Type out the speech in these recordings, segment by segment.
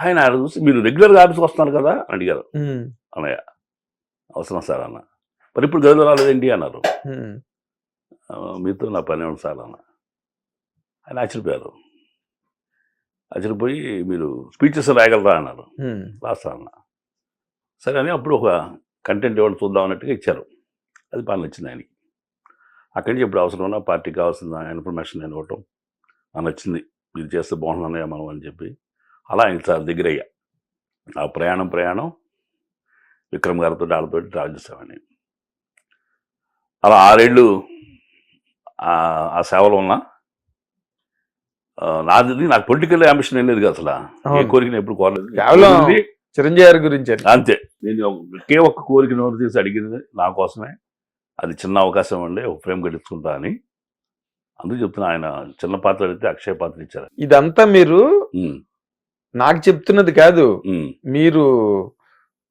ఆయన ఆయన చూసి మీరు రెగ్యులర్గా ఆఫీస్కి వస్తున్నారు కదా అని అడిగారు. అన్నయ్య అవసరం సార్ అన్న. మరి ఇప్పుడు గదిలో రాలేదేంటి అన్నారు. ఉమ్, "ఆ, మీతో నా పని ఉంది సార్ అన్న. ఆయన ఆశ్చర్యపోయారు. ఆశ్చర్యపోయి మీరు స్పీచెస్ రాయగలరా అన్నారు. రాస్తా అన్న. సరే అని అప్పుడు ఒక కంటెంట్ ఇవ్వండి చూద్దాం అన్నట్టుగా ఇచ్చారు. అది బాగా నచ్చింది ఆయనకి. అక్కడి నుంచి ఇప్పుడు అవసరం ఉన్న పార్టీకి కావాల్సిన ఇన్ఫర్మేషన్ నేను ఇవ్వటం. నాకు నచ్చింది. మీరు చేస్తే బాగుంటుందన్నయ్య మనం అని చెప్పి. అలా ఆయన చాలా దగ్గర అయ్యా ఆ ప్రయాణం ప్రయాణం విక్రమ్ గారితో వాళ్ళతో ట్రావెల్ చేసామని అలా ఆరేళ్ళు ఆ- సేవలో ఉన్నా నాది నాకు పొలిటికల్ అంబిషన్ ఏం లేదు కదా అసలు. ఏ. కోరికను ఎప్పుడు కోరలేదు. కేవలం చిరంజీవి గారి గురించి. అంతే. నేను ఒకే ఒక్క కోరిక నోరు తీసి అడిగింది నా కోసమే. అది చిన్న అవకాశం అండి ఒక ఫ్రేమ్ కట్టించుకుంటా అని. అందుకు చెప్తున్నా ఆయన చిన్న పాత్ర అడిగితే అక్షయ పాత్ర ఇచ్చారు. ఇదంతా మీరు నాకు చెప్తున్నది కాదు. మీరు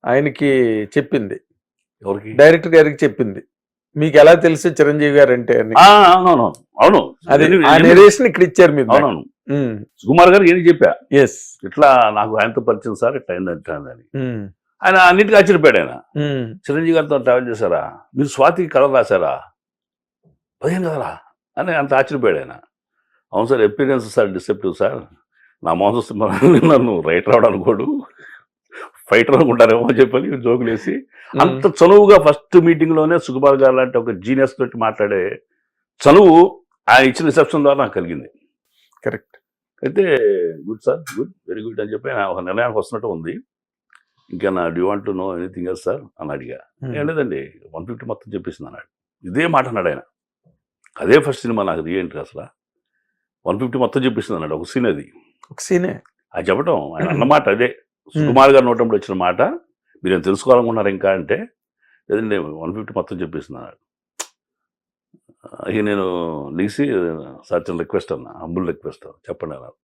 ఆయనకి చెప్పింది. ఎవరికి? డైరెక్టర్ గారికి చెప్పింది. మీకు ఎలా తెలుసు చిరంజీవి గారు అంటే అవునవును. అవును. అది నెరేషన్ ఇక్కడ ఇచ్చారు మీరు అవునవును. సుకుమార్ గారు ఏం చెప్పా? ఎస్ ఇట్లా నాకు ఆయనతో పరిచయం సార్ ఇట్లా అని. ఆయన అన్నిటికీ ఆశ్చర్యపోయాడు ఆయన. చిరంజీవి గారితో ట్రావెల్ చేశారా? మీరు స్వాతికి కథ రాశారా? పదిహేను కదరా అని అంత ఆశ్చర్యపోయాడు ఆయన. అవును sir experience sir deceptive sir. నా మోసం వస్తే మరి నన్ను రైటర్ అవడం అనుకోడు ఫైటర్ అనుకుంటారేమో అని చెప్పని జోకులు వేసి అంత చనువుగా ఫస్ట్ మీటింగ్లోనే సుకుమార్ గారు లాంటి ఒక జీనియస్ తోటి మాట్లాడే చనువు ఆయన ఇచ్చిన రిసెప్షన్ ద్వారా నాకు కలిగింది. కరెక్ట్ అయితే good sir good very good అని చెప్పి ఒక నిర్ణయానికి వస్తున్నట్టు ఉంది. ఇంకా నా do you want know anything else sir అని అడిగా. ఏం లేదండి వన్ ఫిఫ్టీ మొత్తం చెప్పేసింది అన్నాడు. ఇదే మాట అన్నాడు ఆయన. అదే ఫస్ట్ సినిమా నాకు రీఎంట్రీ అసలు. వన్ ఫిఫ్టీ మొత్తం చెప్పేసింది అన్నాడు ఒక సీన్ అది. ఒక సీనే. అది చెప్పడం ఆయన అన్నమాట అదే. సుకుమార్ గారు నోటంలో వచ్చిన మాట మీరు ఏం తెలుసుకోవాలనుకున్నారు ఇంకా అంటే లేదండి వన్ ఫిఫ్టీ మొత్తం చెప్పేసింది అన్నాడు ఇక నేను లీసి సర్చన్ రిక్వెస్ట్ అన్న హంబుల్ రిక్వెస్ట్ చెప్పండి అన్నారు.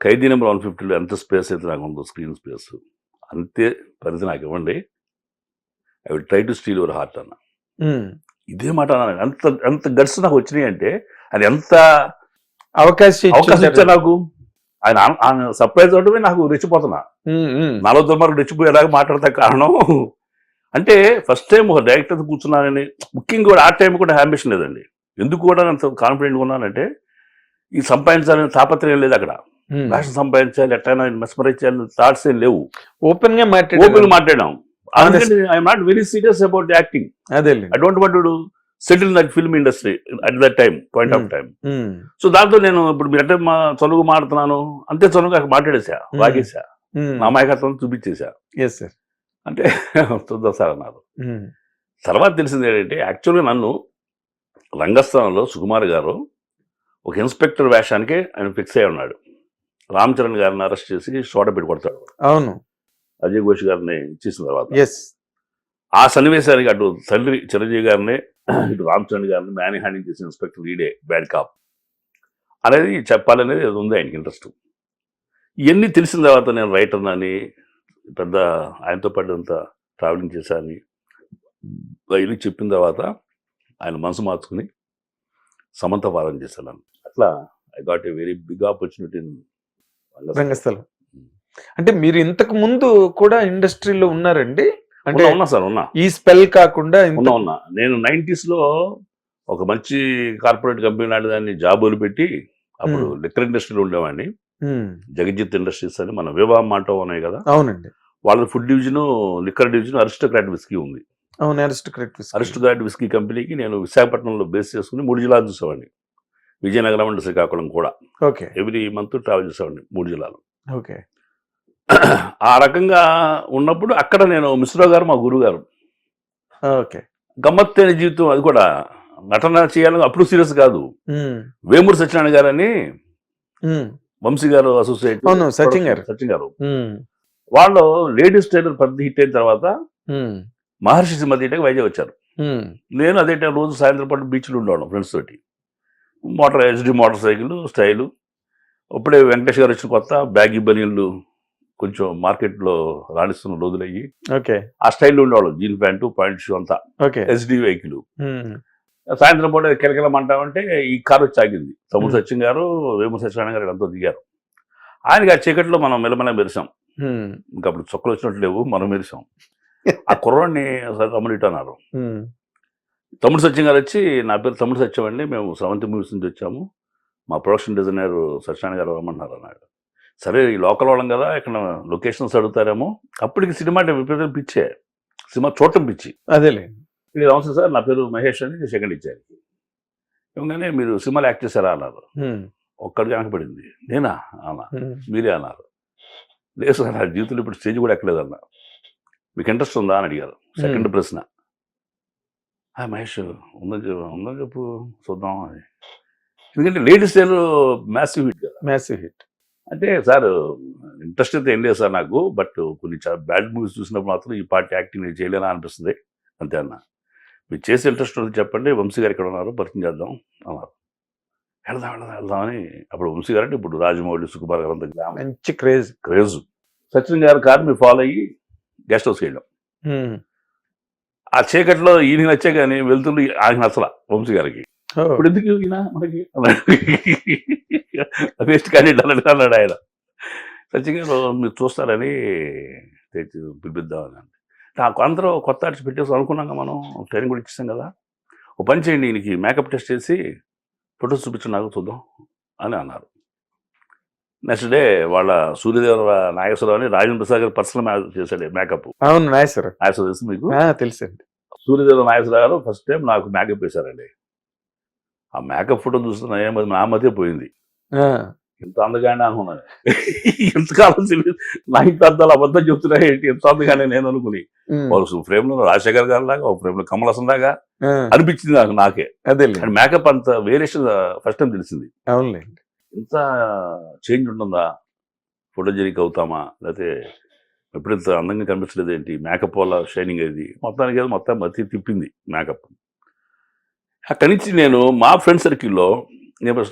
ఖైదీ నెంబర్ వన్ ఫిఫ్టీలో ఎంత స్పేస్ అయితే నాకు ఉందో స్క్రీన్ స్పేస్ అంతే పరిధి నాకు ఇవ్వండి. I will try to steal your heart అన్న. ఇదే మాట అన్నాను. ఎంత ఎంత గట్స్ నాకు వచ్చినాయి అంటే అది ఎంత అవకాశం అవకాశం. ఇచ్చా నాకు? ఆయన ఆయన సర్ప్రైజ్ అవడమే నాకు రెచ్చిపోతున్నా. నాలో దుర్మార్గం రెచ్చిపోయేలాగా మాట్లాడతా కారణం. అంటే ఫస్ట్ టైం ఒక డైరెక్టర్ కూర్చున్నానని ముఖ్యంగా కూడా ఆ టైం కూడా అంబిషన్ లేదండి. ఎందుకు కూడా అంత కాన్ఫిడెంట్గా ఉన్నానంటే ఈ సంపాదించాలని తాపత్రయం లేదు అక్కడ. రాష్ట్రం సంపాదించాలి ఎట్లయినా మెస్మరైజ్ చేయాలని థాట్స్ ఏం లేవు. ఓపెన్గా ఓపెన్ మాట్లాడారు మాట్లాడాం I'm not very serious about acting అదే I don't want to settle that film industry at that time point of Hmm. Time so దాంతో నేను ఇప్పుడు మీరు అంటే మా చదువు మాడుతున్నాను అంతే చదువుగా మాట్లాడేసా Hmm. వాగేసా. నా అమాయకత్వం చూపించేసా. అంటే చూద్దాం సార్ అన్నారు. తర్వాత తెలిసింది ఏంటంటే యాక్చువల్గా నన్ను రంగస్థానంలో సుకుమార్ గారు ఒక ఇన్స్పెక్టర్ వేషానికి ఆయన ఫిక్స్ అయి ఉన్నాడు. రామ్ చరణ్ గారిని అరెస్ట్ చేసి షోట పెట్టి కొడతాడు అవును. అజయ్ ఘోష్ గారిని ఇచ్చేసిన తర్వాత. ఆ సన్నివేశానికి అటు తండ్రి చిరంజీవి గారిని ఇటు రామ్ చరణ్ గారిని మ్యానీ హ్యాండింగ్ చేసిన ఇన్స్పెక్టర్ ఈడే బ్యాడ్ కాప్. అనేది చెప్పాలనేది అది ఉంది ఆయనకి ఇంట్రెస్ట్. ఇవన్నీ తెలిసిన తర్వాత నేను రైటర్ అని పెద్ద ఆయనతో పాటు అంత ట్రావెలింగ్ చేశాను. ఇవన్నీ చెప్పిన తర్వాత ఆయన మనసు మార్చుకుని సమంత వాదన చేశాను అట్లా I got a very big opportunity Rangasthalam. అంటే మీరు ఇంతకు ముందు కూడా ఇండస్ట్రీలో ఉన్నారండి? అంటే ఉన్నా సార్ ఉన్నా. ఈ స్పెల్ కాకుండా ఉన్నా ఉన్నా. నేను 90s లో ఒక మంచి కార్పొరేట్ కంపెనీ నాటి దాన్ని జాబులు పెట్టి అప్పుడు. లిక్కర్ ఇండస్ట్రీలో ఉండేవాడిని. జగజిత్ ఇండస్ట్రీస్ అని మన వివాహం మాట ఉన్నాయి కదా? అవునండి. వాళ్ళ food division liquor division Aristocrat whisky ఉంది. అవును అరిస్టోక్రాట్ అరిస్టోక్రాట్ విస్కీ కంపెనీకి నేను విశాఖపట్నంలో బేస్ చేసుకుని మూడు జిల్లాలు చూసేవాడిని. విజయనగరం అండ్ శ్రీకాకుళం కూడా. ఓకే. ఎవ్రీ మంత్ ట్రావెల్ చేసేవాడిని మూడు జిల్లాలు. ఓకే. ఆ రకంగా ఉన్నప్పుడు అక్కడ నేను మిశ్రా గారు మా గురువు గారు ఓకే. గమ్మత్తైన జీవితం అది కూడా. నటన చేయాలని అప్పుడు సీరియస్ కాదు. వేమూరు సత్యనారాయణ గారు అని వంశీ గారు అసోసియేట్ సచిన్ గారు. సచిన్ గారు. వాళ్ళు లేడీస్ టైలర్ పెద్ద హిట్ అయిన తర్వాత మహర్షి సినిమా తీయడానికి వైజాగ్ వచ్చారు. నేను అదే టైం రోజు సాయంత్రం పాటు బీచ్లో ఉండేవాడు ఫ్రెండ్స్ తోటి. Motor HD motorcycle style. అప్పుడే వెంకటేష్ గారు వచ్చిన కొత్త బ్యాగీ బనీళ్ళు కొంచెం మార్కెట్లో రాణిస్తున్న రోజులు అయ్యి ఓకే. ఆ స్టైల్లో ఉండేవాళ్ళు. జీన్ ప్యాంటు పాయింట్ షూ అంతా. ఓకే. HD vehicle. సాయంత్రం పూట కిలకిలమంటామంటే ఈ కారు వచ్చి ఆగింది తమ్ముడు. సచిన్ గారు వేము సత్యనారాయణ గారు ఎంతో దిగారు. ఆయనకి ఆ చీకట్లో మనం మెల్లమెల్ల మెరిసాం. ఇంకా అప్పుడు చొక్కలు వచ్చినట్టు లేవు మనం మెరిసాం. ఆ కుర్రాడిని సార్ తమ్ముడు ఇటు అన్నారు. తమ్ముడు సత్యం గారు వచ్చి నా పేరు తమ్ముడు సత్యం అండి మేము స్రవంతి మూవీస్ నుంచి వచ్చాము. మా ప్రొడక్షన్ డిజైనర్ సత్యనారాయణ గారు రమ్మన్నారు అన్నాడు. సరే ఈ లోకల్ వాళ్ళం కదా ఇక్కడ లొకేషన్స్ అడుగుతారేమో. అప్పటికి సినిమా అంటే విపరీతం పిచ్చే. సినిమా చూడటం పిచ్చి. అదేలే. ఇది నమస్తే సార్ నా పేరు మహేష్ అని సెకండ్ ఇచ్చారు ఇవ్వగానే మీరు సినిమాలో యాక్ట్ చేశారా అన్నారు. ఒక్కడికి వెనకబడింది. నేనా? అన్నా. మీరే అన్నారు. లేదు సార్ నా జీవితంలో ఇప్పుడు స్టేజ్ కూడా ఎక్కలేదన్నా మీకు ఇంట్రెస్ట్ ఉందా అని అడిగారు. సెకండ్ ప్రశ్న. "ఆ, మహేష్ ఉందని చెప్పు ఉందని చెప్పు చూద్దాం అని. ఎందుకంటే లేడీస్ టైర్ మ్యాసివ్ హిట్ కదా. మ్యాసివ్ హిట్ అంటే సార్ ఇంట్రెస్ట్ అయితే ఏం లేదు సార్ నాకు బట్ కొన్ని బ్యాడ్ మూవీస్ చూసినప్పుడు మాత్రం ఈ పార్టీ యాక్టింగ్ నేను చేయలేనా అనిపిస్తుంది. అంతే అన్న. మీరు చేసే ఇంట్రెస్ట్ ఉంది చెప్పండి వంశీ గారు ఇక్కడ ఉన్నారు? పరిచయం చేద్దాం అన్నారు. వెళ్దాం వెళ్దాం వెళ్దాం అని అప్పుడు వంశీ గారు అంటే ఇప్పుడు రాజమౌళి సుకుమార్ గారు అంత మంచి క్రేజ్. క్రేజ్. సచిన్ గారి కారు మీరు ఫాలో అయ్యి గెస్ట్ హౌస్కి వెళ్ళాం. ఆ చీకట్లో ఈయన నచ్చే కానీ వెళ్తుండే ఆయన నచ్చల వంశీ గారికి. ఇప్పుడు ఎందుకు ఈయన మనకి? వేస్ట్ క్యాండిడేట్ అన్నాడు ఆయన. సచిన్ గారు మీరు చూస్తారని తెచ్చి పిలిపిద్దామని అంటే. నాకు అందరూ కొత్త ఆర్టిస్ట్ పెట్టేసి అనుకున్నాక మనం ట్రైనింగ్ కూడా ఇచ్చేసాం కదా. ఓ పని చేయండి ఈయనకి మేకప్ టెస్ట్ చేసి ఫొటోస్ చూపించండి నాకు చూద్దాం అని అన్నారు. నెక్స్ట్ డే వాళ్ళ సూర్యదేవ నాగేశ్వరరావు అని రాజేంద్ర ప్రసాద్ గారు పర్సనల్ చేశాడు మేకప్ అవును నాయసర్ నాగేశ్వర తెలుసు మీకు? తెలుసండి. సూర్యదేవ నాగేశ్వర గారు ఫస్ట్ టైం నాకు మేకప్ వేశారండి. ఆ మేకప్ ఫోటో చూస్తున్నా ఏమది నా మధ్య పోయింది. ఇంత అందగానే అనుకున్నాను ఎంతకాలం తెలియదు. నా ఇంత అద్దాలు అబద్ధం చెప్తున్నా ఏంటి? ఎంత అందగానే నేను అనుకుని. ఒక ఫ్రేమ్లో రాజశేఖర్ గారి లాగా ఒక ఫ్రేమ్లో కమల్ హాసన్ లాగా అనిపించింది నాకు నాకే. కానీ మేకప్ అంత వేరియేషన్ ఫస్ట్ టైం తెలిసింది. అవునులేండి ఇంత చేంజ్ ఉంటుందా? ఫోటోజెనిక్ అవుతామా? లేకపోతే ఎప్పుడు ఇంత అందంగా కనిపించలేదు ఏంటి? మేకప్ వల్ల షైనింగ్ అది మొత్తానికి ఏదో మొత్తం మతి తిప్పింది మేకప్ అక్కడి నుంచి నేను మా ఫ్రెండ్ సర్కిల్లో నేను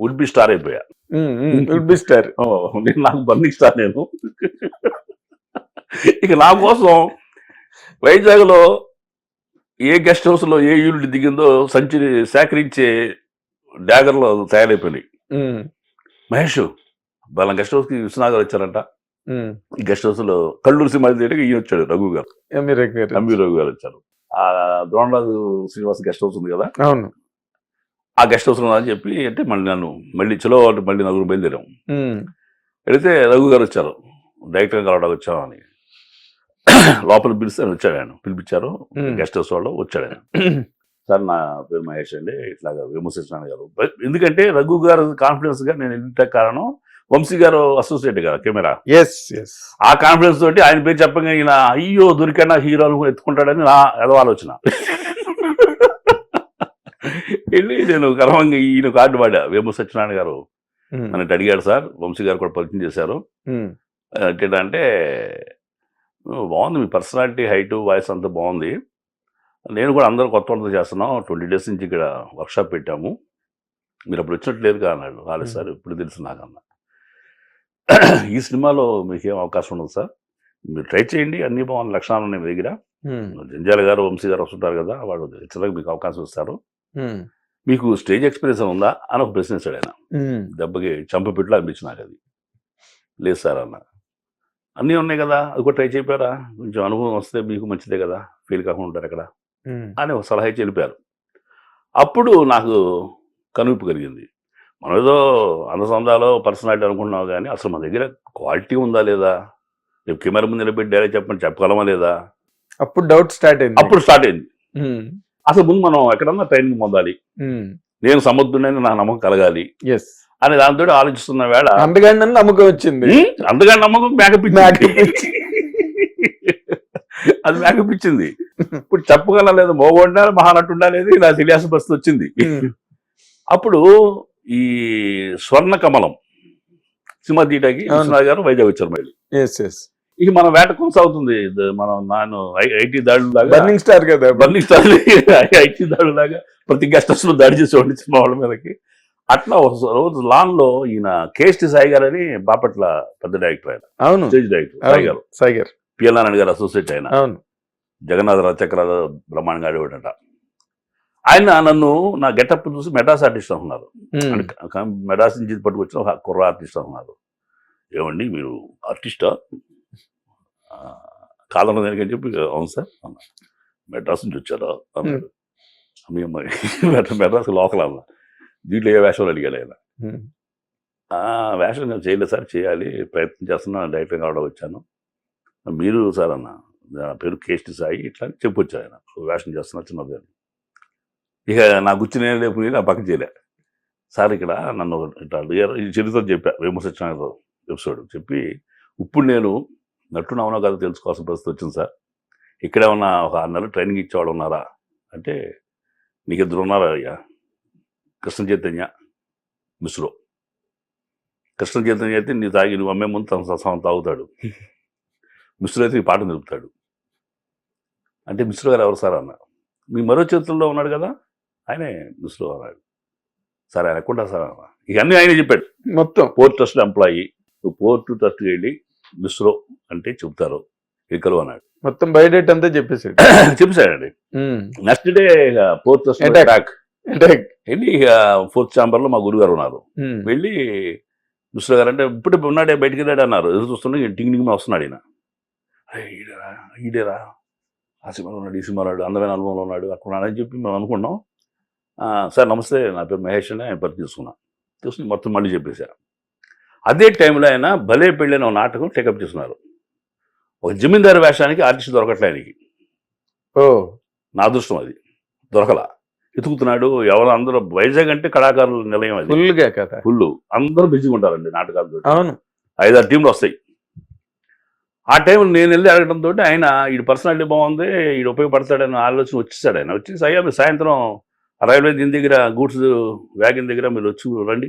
వుడ్ బి స్టార్ అయిపోయా. గుడ్ బి స్టార్ నేను నాకు బర్నింగ్ స్టార్ నేను. ఇక నా కోసం వైజాగ్లో ఏ గెస్ట్ హౌస్లో ఏ యూనిట్ దిగిందో సంచిని సేకరించే డ్యాగర్లో తయారైపోయినాయి. మహేష్ వాళ్ళ గెస్ట్ హౌస్కి విశ్వనాథ్ గారు వచ్చారంట ఈ గెస్ట్ హౌస్లో కల్లూరు సినిమా థియేటర్కి ఈయన వచ్చాడు రఘు గారు. ఎంబీ రఘు గారు. వచ్చారు. ఆ ద్రోణరాజు శ్రీనివాస్ గెస్ట్ హౌస్ ఉంది కదా? అవును. ఆ గెస్ట్ హౌస్ అని చెప్పి అంటే మళ్ళీ నన్ను మళ్ళీ చలో అంటే మళ్ళీ నలుగురు బయలుదేరాం. వెళితే రఘు గారు వచ్చారు. డైరెక్టర్ కలవడానికి వచ్చాము అని. లోపల పిలిస్తే వచ్చాడు ఆయన. పిలిపించారు. గెస్ట్ హౌస్ వాళ్ళు వచ్చాడు ఆయన. సార్ నా పేరు మహేష్ అండి. ఇట్లాగా విమర్శించిన గారు ఎందుకంటే రఘు గారు కాన్ఫిడెన్స్గా నేను ఇంత కారణం వంశీ గారు అసోసియేట్ కదా కెమెరా. ఎస్ ఎస్ ఆ కాన్ఫిడెన్స్ తోటి ఆయన పేరు చెప్పగా ఈయన అయ్యో దొరికన్నా హీరో అనుకుని ఎత్తుకుంటాడని నా ఏదో ఆలోచన వెళ్ళి నేను గర్వంగా ఈయన కార్డు వాడా? వేము సత్యనారాయణ గారు. నన్ను అడిగాడు సార్. వంశీ గారు కూడా పరిచయం చేశారు. అంటే బాగుంది మీ పర్సనాలిటీ హైట్ వాయిస్ అంతా బాగుంది. నేను కూడా అందరూ కొత్త వాళ్ళతో చేస్తున్నాం. ట్వంటీ డేస్ నుంచి ఇక్కడ వర్క్షాప్ పెట్టాము. మీరు అప్పుడు వచ్చినట్టు లేదు కదా అన్నాడు. రాలేదు సార్ ఇప్పుడు తెలుసు నాకన్నా ఈ సినిమాలో మీకు ఏం అవకాశం ఉండదు సార్. మీరు ట్రై చేయండి. అన్ని బాగుంది లక్షణాలు ఉన్నాయి మీ దగ్గర. జంజాల గారు వంశీ గారు వస్తుంటారు కదా వాడు ఇతరులకు మీకు అవకాశం ఇస్తారు. మీకు స్టేజ్ ఎక్స్పీరియన్స్ ఉందా? అని ఒక ప్రశ్న ఇస్తాడు ఆయన. దెబ్బకి చంపపెట్టులో అనిపించి నాకు అది. లేదు సార్ అన్న. అన్నీ ఉన్నాయి కదా? అది కూడా ట్రై చేయపారా కొంచెం అనుభవం వస్తే మీకు మంచిదే కదా? ఫీల్ కాకుండా ఉంటారు అక్కడ అని ఒక సలహా ఇచ్చి వెళ్ళిపోయారు. అప్పుడు నాకు కనువిప్పు కలిగింది. మనం ఏదో అందసందాలో పర్సనాలిటీ అనుకుంటున్నావు కానీ అసలు మన దగ్గర క్వాలిటీ ఉందా లేదా? రేపు కెమెరా ముందు నిలబెట్టి డైరెక్ట్ చెప్పండి. చెప్పగలమా లేదా? అప్పుడు డౌట్ స్టార్ట్ అయింది. అప్పుడు స్టార్ట్ అయింది. అసలు ముందు మనం ఎక్కడన్నా ట్రైనింగ్ పొందాలి. నేను సమర్థుడని నా నమ్మకం కలగాలి. ఎస్ అని దాంతో ఆలోచిస్తున్న వేళ అందుకని నమ్మకం వచ్చింది. అందుకని నమ్మకం మేకప్ అది మేకప్ ఇచ్చింది. ఇప్పుడు చెప్పగల లేదు మోగొండాలి మహానటు ఉండాలి నా తెలియాల్సిన పరిస్థితి వచ్చింది. అప్పుడు ఈ స్వర్ణ కమలం సినిమా తీయటానికి అవును. విశ్వనాథ్ గారు వైజాగ్ వచ్చారు మళ్ళీ. ఇక మన వేట కొనసాగుతుంది. ఇది మనం నాను ఐటీ దాడులు లాగా బర్నింగ్ స్టార్ కదా. బర్నింగ్ స్టార్ ఐటీ దాడులు లాగా ప్రతి గెస్ట్ హౌస్లో దాడి చేసేవాడిని సినిమా వాళ్ళ మీదకి. అట్లా ఒక రోజు లాన్లో ఈయన కేఎస్టి సాయి గారు అని బాపట్ల పెద్ద డైరెక్టర్ ఆయన. అవును. స్టేజ్ డైరెక్టర్ సాయి గారు. అవును, సాగర్ పిఎల్ నారాయణ గారు అసోసియేట్ ఆయన. అవును. జగన్నాథ రచక్రాల బ్రహ్మాండంగా ఆడేవాడట. ఆయన నన్ను నా గెటప్ చూసి మెటాస్ ఆర్టిస్ట్ అనుకున్నారు ఉమ్, అంటే క- మెడాస్ నుంచి పట్టుకొచ్చిన కుర్ర ఆర్టిస్ట్ అన్నారు ఏమండి మీరు ఆర్టిస్టా? కాదన్న దానికని చెప్పి అవును సార్ అన్నా మెడ్రాస్ నుంచి వచ్చారా. అన్నాడు మీ అమ్మాయి మెడ్రా- మెడ్రాస్ లోకల్ అన్న దీంట్లో ఏ వేషాలు అడిగాడు ఆయన. ఉమ్. "ఆ, వేషం నేను చేయలేదు సార్ చేయాలి ప్రయత్నం చేస్తున్నా డైరెక్టర్ కావడం వచ్చాను. మీరు సార్ అన్న నా పేరు కేష్టి సాయి ఇట్లా అని చెప్పొచ్చు ఆయన. వేషం చేస్తున్నా చిన్నది అని. ఇక నా గుచ్చి నేను లేపు నా పక్కన చేయలే సార్ ఇక్కడ నన్ను ఇట్లా అడిగారు. ఈ చరిత్ర చెప్పా సత్యనారాయణ ఎపిసోడ్ చెప్పి ఇప్పుడు నేను నటుడు అవునో కాదో తెలుసుకోవాల్సిన పరిస్థితి వచ్చింది సార్. ఇక్కడే ఉన్న ఒక ఆరు నెలలు ట్రైనింగ్ ఇచ్చేవాడు ఉన్నారా? అంటే నీకు ఇద్దరు ఉన్నారా అయ్యా? కృష్ణ చైతన్య మిశ్రో. కృష్ణ చైతన్య అయితే నీ తాగి నువ్వు అమ్మే ముందు తన ససం తాగుతాడు. మిశ్రో అయితే ఈ పాట నిలుపుతాడు. అంటే మిశ్రో గారు ఎవరు సార్ అన్నారు. మీ మరో చేతుల్లో ఉన్నాడు కదా? ఆయనే మిశ్రో అన్నాడు. సార్ ఆయన సార్ అన్న. ఇవన్నీ ఆయనే చెప్పాడు. మొత్తం. పోర్ట్ ట్రస్ట్ ఎంప్లాయీ నువ్వు పోర్ట్ ట్రస్ట్కి వెళ్ళి మిశ్రో అంటే చెప్తారు ఇక్కలు అన్నాడు. మొత్తం బయోడేట్ అంతా చెప్పేసాడు చెప్పాడండి ఉమ్. Next day Attack. అటాక్ అంటే వెళ్ళి ఇక ఫోర్త్ ఛాంబర్లో మా గురుగారు ఉన్నారు. వెళ్ళి మిశ్రా గారు అంటే ఇప్పుడు ఉన్నాడే బయటికి వెళ్ళాడు అన్నారు. ఎదురు చూస్తుంటే టింగ్ టింగ్ వస్తున్నాడు ఈయన. "అరే, ఈడేరా ఈడేరా. ఆ సినిమాలో ఉన్నాడు ఈ సినిమాలో అందమైన అనుభవంలో ఉన్నాడు అక్కడ ఉన్నాడని చెప్పి మేము అనుకున్నాం. "ఆ, సార్ నమస్తే నా పేరు మహేష్ అని ఆయన పని తీసుకున్నా తీసుకుని మొత్తం మళ్ళీ చెప్పేశా అదే టైంలో ఆయన భలే పెళ్ళైన ఒక నాటకం టేకప్ చేస్తున్నారు. ఒక జమీందారు వేషానికి ఆర్టిస్ట్ దొరకట్లే ఆయనకి. ఓ. నా అదృష్టం అది. దొరకలా. ఎతుకుతున్నాడు ఎవరు అందరూ వైజాగ్ అంటే కళాకారుల నిలయం అది. ఫుల్గా కదా. ఫుల్ అందరూ బిజీగా ఉంటారండి నాటకాలతో అవును. ఐదారు టీంలు వస్తాయి. ఆ టైంలో నేను వెళ్ళి అడగడంతో ఆయన ఈ పర్సనాలిటీ బాగుంది ఈ ఉపయోగపడతాడని ఆలోచన వచ్చేసాడు ఆయన. వచ్చేసి అయ్యా మీరు సాయంత్రం రైల్వే దీని దగ్గర గూడ్స్ వ్యాగన్ దగ్గర మీరు వచ్చి రండి.